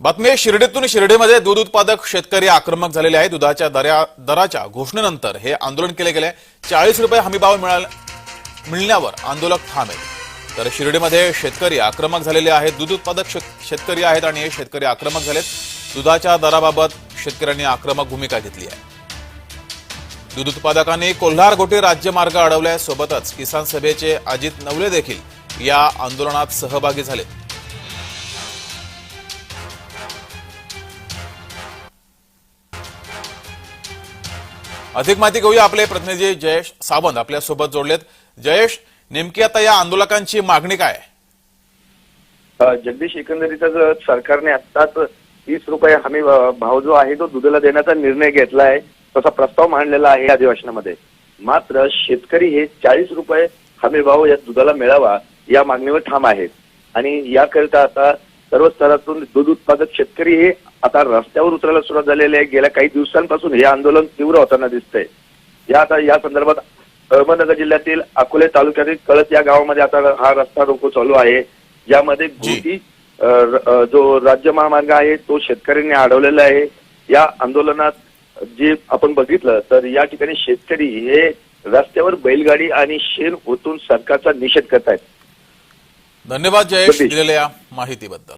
बातमी शिर्डीतून शिर्डीमध्ये दूध उत्पादक शेतकरी आक्रमक झालेले आहे दुधाच्या दऱ्या दराच्या घोषणेनंतर हे आंदोलन केले गेले. चाळीस रुपये हमीभाव मिळण्यावर आंदोलक ठाम तर शिर्डीमध्ये शेतकरी आक्रमक झालेले आहेत. दूध उत्पादक शेत- शेतकरी आहेत आणि हे शेतकरी आक्रमक झालेत. दुधाच्या दराबाबत शेतकऱ्यांनी आक्रमक भूमिका घेतली आहे. दूध उत्पादकांनी कोल्हार गोटी राज्यमार्ग अडवल्यासोबतच किसान सभेचे अजित नवले देखील या आंदोलनात सहभागी झालेत अधिक माहिती घेऊया आपले प्रतिनिधी जयेश सावंत आपल्यासोबत जोडलेत. जयेश नेमकी आता या आंदोलकांची मागणी काय? आहे? जगदीश एकंदरीतच सरकारने आत्ताच तीस रुपये हमी भाव जो आहे तो दुधाला देण्याचा निर्णय घेतला आहे तसा प्रस्ताव मांडलेला आहे अधिवेशनामध्ये मात्र शेतकरी हे चाळीस रुपये हमी भाव या दुधाला मिळावा या मागणीवर ठाम आहेत. आणि याकरिता आता सर्व स्तरातून दूध उत्पादक शेतकरी हे आता रस्त्यावर उतरायला सुरुवात झालेली आहे. गेल्या काही दिवसांपासून हे आंदोलन तीव्र होताना दिसतंय. या आता या संदर्भात अहमदनगर जिल्ह्यातील अकोले तालुक्यातील कळत या गावामध्ये आता हा रस्ता रोको चालू आहे. यामध्ये जी. गोटी जो राज्य महामार्ग आहे तो शेतकऱ्यांनी अडवलेला आहे. या आंदोलनात जे आपण बघितलं तर या ठिकाणी शेतकरी हे रस्त्यावर बैलगाडी आणि शेण ओतून सरकारचा निषेध करतायत. धन्यवाद जयेश. दिलेल्या माहितीबद्दल.